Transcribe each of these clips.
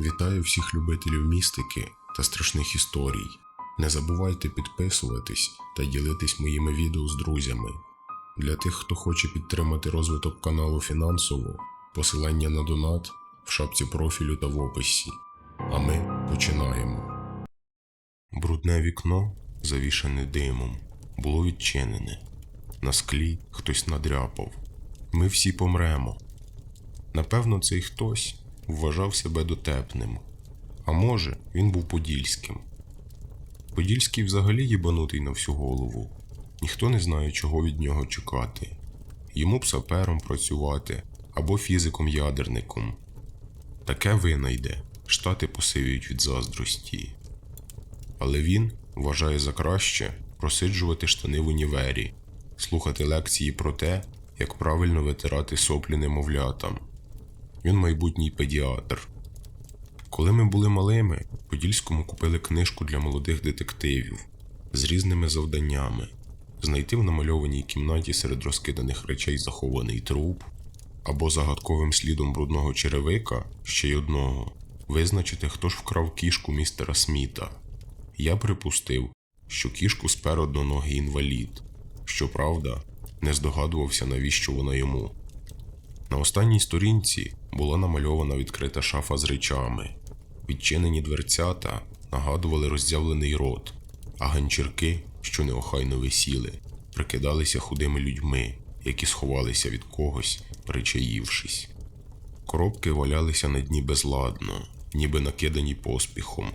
Вітаю всіх любителів містики та страшних історій. Не забувайте підписуватись та ділитись моїми відео з друзями. Для тих, хто хоче підтримати розвиток каналу фінансово, посилання на донат в шапці профілю та в описі. А ми починаємо. Брудне вікно, завішане димом, було відчинене. На склі хтось надряпав. Ми всі помремо. Напевно, цей хтось вважав себе дотепним. А може, він був подільським. Подільський взагалі їбанутий на всю голову. Ніхто не знає, чого від нього чекати. Йому б сапером працювати або фізиком-ядерником. Таке винайде, штати посивіють від заздрості. Але він вважає за краще просиджувати штани в універі, слухати лекції про те, як правильно витирати соплі немовлятам. Він майбутній педіатр. Коли ми були малими, в Подільському купили книжку для молодих детективів з різними завданнями: знайти в намальованій кімнаті серед розкиданих речей захований труп, або загадковим слідом брудного черевика ще й одного визначити, хто ж вкрав кішку містера Сміта. Я припустив, що кішку сперо до ноги інвалід. Щоправда, не здогадувався, навіщо вона йому. На останній сторінці була намальована відкрита шафа з речами. Відчинені дверцята нагадували роззявлений рот, а ганчірки, що неохайно висіли, прикидалися худими людьми, які сховалися від когось, перечаївшись. Коробки валялися на дні безладно, ніби накидані поспіхом.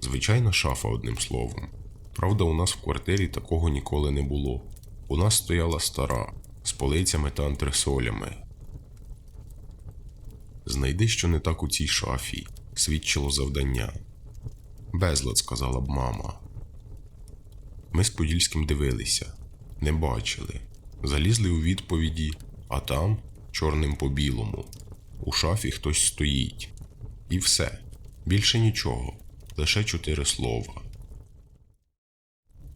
Звичайна шафа, одним словом. Правда, у нас в квартирі такого ніколи не було. У нас стояла стара, з полицями та антресолями. Знайди, що не так у цій шафі, свідчило завдання. Безлад, сказала б мама. Ми з Подільським дивилися, не бачили. Залізли у відповіді, а там, чорним по білому, у шафі хтось стоїть. І все, більше нічого, лише чотири слова.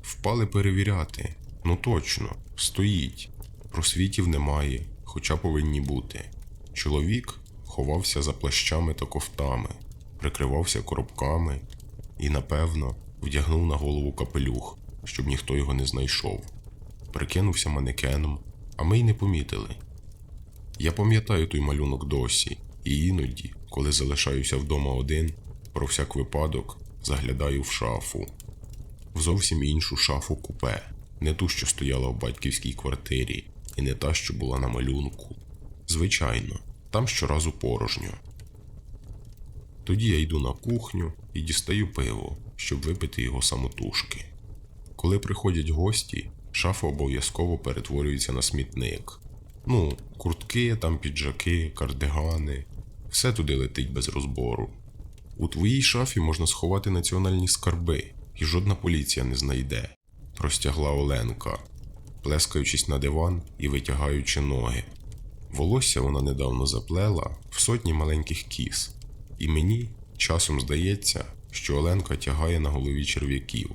Впали перевіряти. Ну точно, стоїть. Просвітів немає, хоча повинні бути. Чоловік ховався за плащами та кофтами, прикривався коробками і, напевно, вдягнув на голову капелюх, щоб ніхто його не знайшов. Прикинувся манекеном, а ми й не помітили. Я пам'ятаю той малюнок досі, і іноді, коли залишаюся вдома один, про всяк випадок заглядаю в шафу в зовсім іншу шафу купе, не ту, що стояла в батьківській квартирі, і не та, що була на малюнку. Звичайно, там щоразу порожньо. Тоді я йду на кухню і дістаю пиво, щоб випити його самотужки. Коли приходять гості, шафа обов'язково перетворюється на смітник. Ну, куртки, там піджаки, кардигани, все туди летить без розбору. У твоїй шафі можна сховати національні скарби, і жодна поліція не знайде, простягла Оленка, плескаючись на диван і витягаючи ноги. Волосся вона недавно заплела в сотні маленьких кіз, і мені часом здається, що Оленка тягає на голові черв'яків.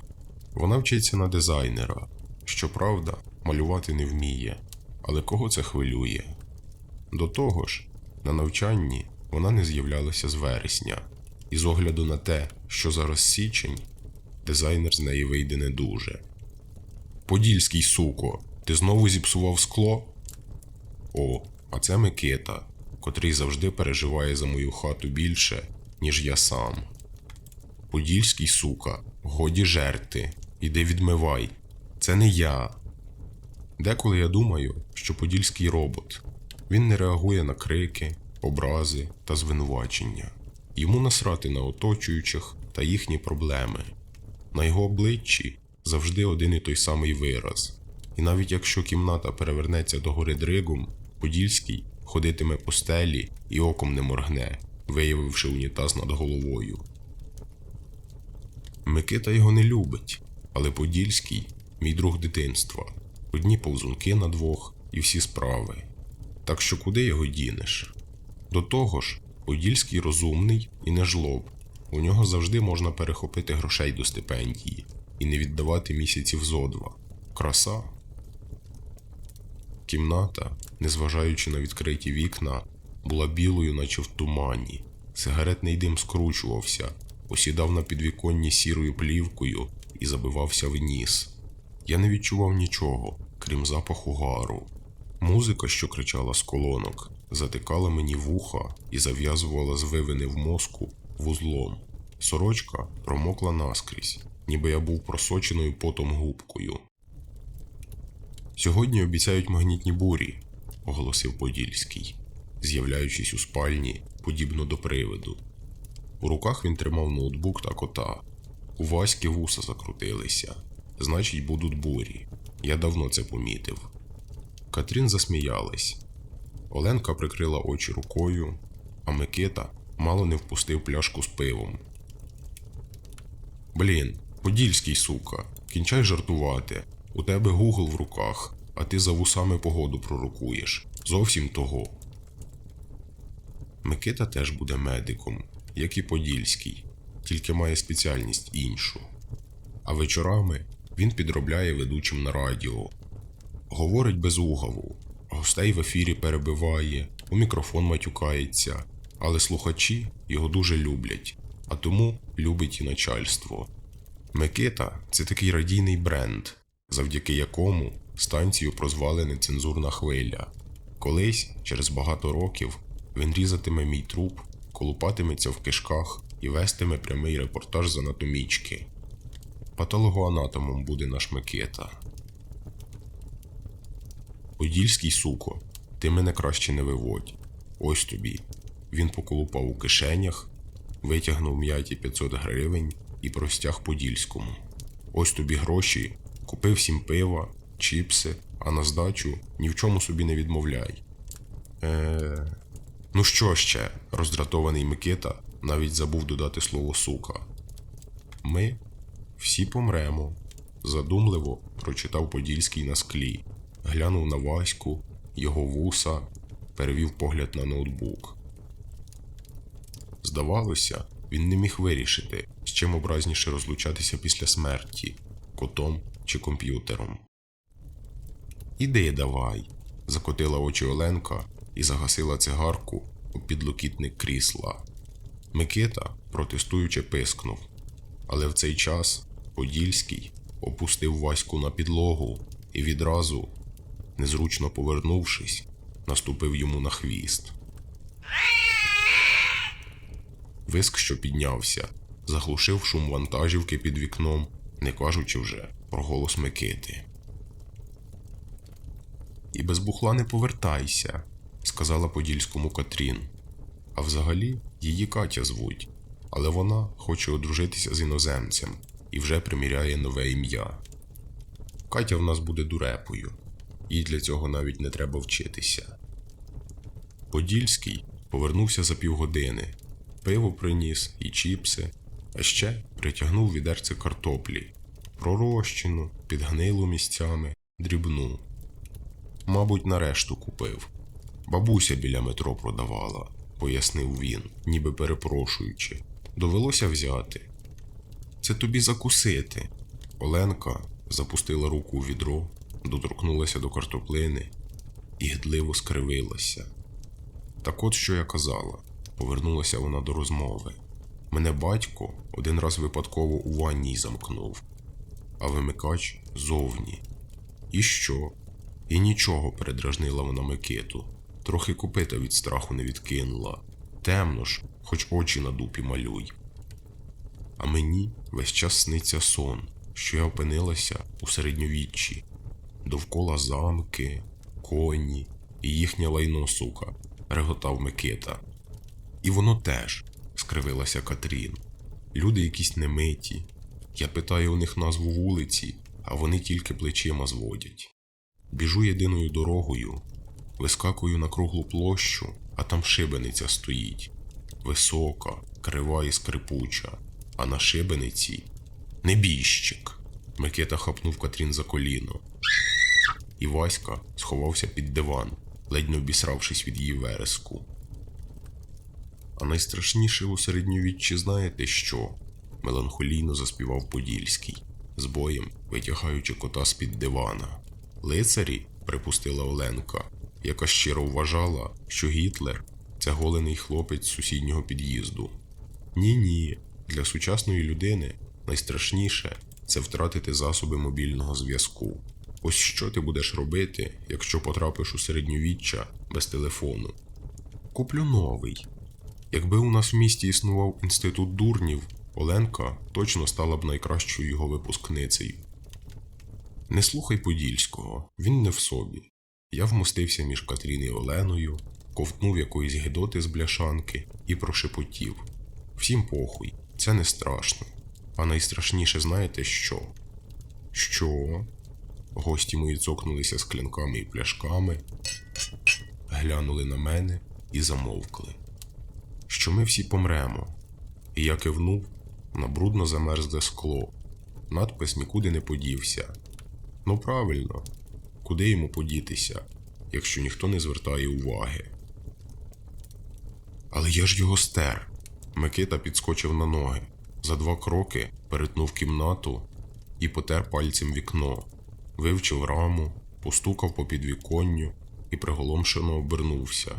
Вона вчиться на дизайнера, щоправда, малювати не вміє, але кого це хвилює? До того ж, на навчанні вона не з'являлася з вересня, і з огляду на те, що зараз січень, дизайнер з неї вийде не дуже. Подільський суко, ти знову зіпсував скло? О, а це Микита, котрий завжди переживає за мою хату більше, ніж я сам. Подільський сука, годі жерти, іди відмивай. Це не я. Деколи я думаю, що Подільський робот. Він не реагує на крики, образи та звинувачення. Йому насрати на оточуючих та їхні проблеми. На його обличчі завжди один і той самий вираз. І навіть якщо кімната перевернеться до гори дригом, Подільський ходитиме по стелі і оком не моргне, виявивши унітаз над головою. Микита його не любить, але Подільський мій друг дитинства. Одні повзунки на двох і всі справи. Так що куди його дінеш? До того ж, Подільський розумний і не жлоб. У нього завжди можна перехопити грошей до стипендії і не віддавати місяців зо два. Краса. Кімната, незважаючи на відкриті вікна, була білою, наче в тумані, Сигаретний дим скручувався, осідав на підвіконні сірою плівкою і забивався в ніс. Я не відчував нічого, крім запаху гару. Музика, що кричала з колонок, затикала мені вуха і зав'язувала звивини в мозку вузлом. Сорочка промокла наскрізь, ніби я був просоченою потом губкою. Сьогодні обіцяють магнітні бурі, оголосив Подільський, з'являючись у спальні, подібно до привиду. У руках він тримав ноутбук та кота. У Васьки вуса закрутилися. Значить, будуть бурі. Я давно це помітив. Катрін засміялась. Оленка прикрила очі рукою, а Микита мало не впустив пляшку з пивом. Блін, подільський сука, кінчай жартувати. У тебе Гугл в руках, а ти за вусами погоду пророкуєш. Зовсім того. Микита теж буде медиком, як і Подільський, тільки має спеціальність іншу. А вечорами він підробляє ведучим на радіо. Говорить без угаву, гостей в ефірі перебиває, у мікрофон матюкається, але слухачі його дуже люблять, а тому любить і начальство. Микита це такий радійний бренд, завдяки якому станцію прозвали нецензурна хвиля. Колись, через багато років, він різатиме мій труп, колупатиметься в кишках і вестиме прямий репортаж з анатомічки. Патологоанатомом буде наш Микита. Подільський суко, ти мене краще не виводь. Ось тобі. Він поколупав у кишенях, витягнув м'яті 500 гривень і простяг Подільському. Ось тобі гроші, купив всім пива, чіпси, а на здачу ні в чому собі не відмовляй. Е. Ну що ще? роздратований Микита навіть забув додати слово сука. Ми всі помремо, задумливо прочитав Подільський на склі, глянув на Ваську, його вуса, перевів погляд на ноутбук. Здавалося, він не міг вирішити, з чим образніше розлучатися після смерті котом чи комп'ютером. Іди давай, закотила очі Оленка і загасила цигарку у підлокітник крісла. Микита, протестуючи, пискнув, але в цей час Подільський опустив Ваську на підлогу і відразу, незручно повернувшись, наступив йому на хвіст. Виск, що піднявся, заглушив шум вантажівки під вікном, не кажучи вже про голос Микити. І без бухла не повертайся, сказала Подільському Катрін. А взагалі її Катя звуть, але вона хоче одружитися з іноземцем і вже приміряє нове ім'я. Катя в нас буде дурепою, їй для цього навіть не треба вчитися. Подільський повернувся за півгодини, пиво приніс і чіпси, а ще притягнув відерце картоплі, пророщену, підгнилу місцями, дрібну. Мабуть, нарешту купив. Бабуся біля метро продавала, пояснив він, ніби перепрошуючи. Довелося взяти. Це тобі закусити. Оленка запустила руку у відро, доторкнулася до картоплини і гидливо скривилася. Так от що я казала, повернулася вона до розмови. Мене батько один раз випадково у ванній замкнув, а вимикач зовні. І що? І нічого передражнила вона Микиту. Трохи копита від страху не відкинула. Темно ж, хоч очі на дупі малюй. А мені весь час сниться сон, що я опинилася у середньовіччі. Довкола замки, коні і їхня лайно сука, реготав Микита. І воно теж, скривилася Катрін. Люди якісь немиті. Я питаю у них назву вулиці, а вони тільки плечима зводять. Біжу єдиною дорогою, вискакую на круглу площу, а там шибениця стоїть. Висока, крива і скрипуча, а на шибениці небіжчик. Микита хапнув Катрін за коліно. І Васька сховався під диван, ледь не обісравшись від її вереску. А найстрашніше у середньовіччі знаєте що? Меланхолійно заспівав Подільський, з боєм витягаючи кота з під дивана. Лицарі, припустила Оленка, яка щиро вважала, що Гітлер це голений хлопець сусіднього під'їзду. Ні ні, для сучасної людини найстрашніше це втратити засоби мобільного зв'язку. Ось що ти будеш робити, якщо потрапиш у середньовіччя без телефону? Куплю новий. Якби у нас в місті існував інститут дурнів, Оленка точно стала б найкращою його випускницею. Не слухай Подільського, він не в собі. Я вмостився між Катрін і Оленою, ковтнув якоїсь гидоти з бляшанки і прошепотів. Всім похуй, це не страшно. А найстрашніше знаєте що? Що? Гості мої цокнулися склянками і пляшками, глянули на мене і замовкли. Що ми всі помремо. І я кивнув на брудно замерзле скло. Надпис нікуди не подівся. Ну правильно, куди йому подітися, якщо ніхто не звертає уваги. Але я ж його стер. Микита підскочив на ноги. За два кроки перетнув кімнату і потер пальцем вікно, вивчив раму, постукав по підвіконню і приголомшено обернувся.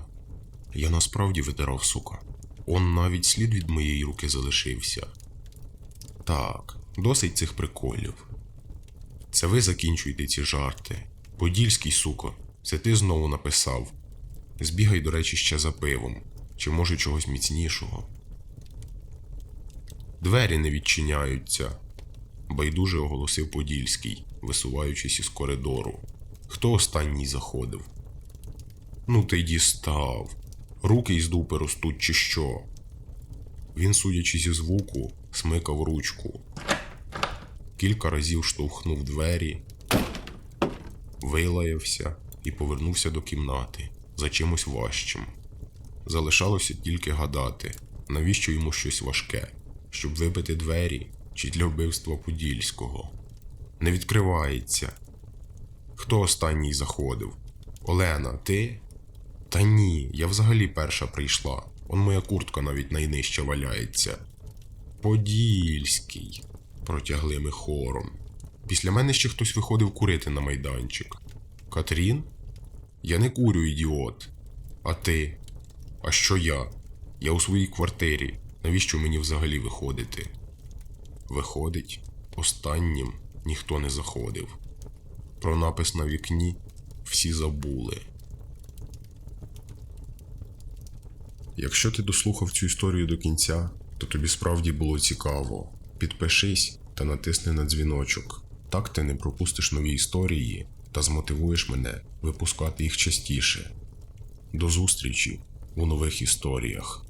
Я насправді витирав, сука. Он навіть слід від моєї руки залишився. Так, досить цих приколів. Це ви закінчуйте ці жарти. Подільський, суко, це ти знову написав. Збігай, до речі, ще за пивом, чи може чогось міцнішого. Двері не відчиняються, байдуже оголосив Подільський, висуваючись із коридору. Хто останній заходив? Ну ти дістав. Руки із дупи ростуть, чи що? Він, судячи зі звуку, смикав ручку. Кілька разів штовхнув двері, вилаявся і повернувся до кімнати за чимось важчим. Залишалося тільки гадати, навіщо йому щось важке, щоб вибити двері чи для вбивства Подільського. Не відкривається. Хто останній заходив? Олена, ти? Та ні, я взагалі перша прийшла. Он моя куртка навіть найнижче валяється. Подільський, протягли ми хором. Після мене ще хтось виходив курити на майданчик. Катрін? Я не курю, ідіот. А ти? А що я? Я у своїй квартирі. Навіщо мені взагалі виходити? Виходить, останнім ніхто не заходив. Про напис на вікні всі забули. Якщо ти дослухав цю історію до кінця, то тобі справді було цікаво. Підпишись та натисни на дзвіночок. Так ти не пропустиш нові історії та змотивуєш мене випускати їх частіше. До зустрічі у нових історіях.